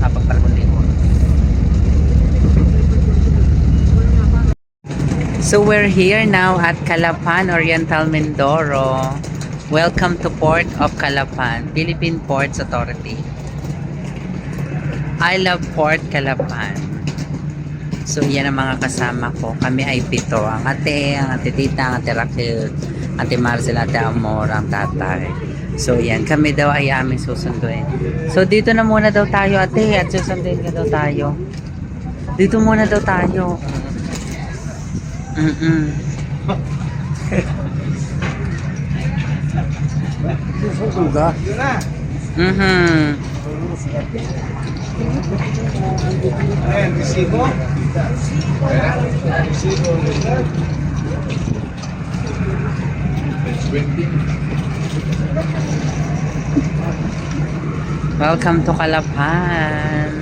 Habang palmundi ko. So we're here now at Calapan Oriental Mindoro. Welcome to Port of Calapan, Philippine Ports Authority. I love Port Calapan. So yan ang mga kasama ko. Kami ay pito. Ang ate, ang ate tita, ang ate Raquel, ate Marcel, ate Amor, ang tatay. So yan, kami daw ay aming susunduin. So dito na muna daw tayo ate at susunduin ka daw tayo. Dito muna daw tayo. Mm-mm. Susuga. Mhm. Ayan, resibo. Resibo. Welcome to Calapan.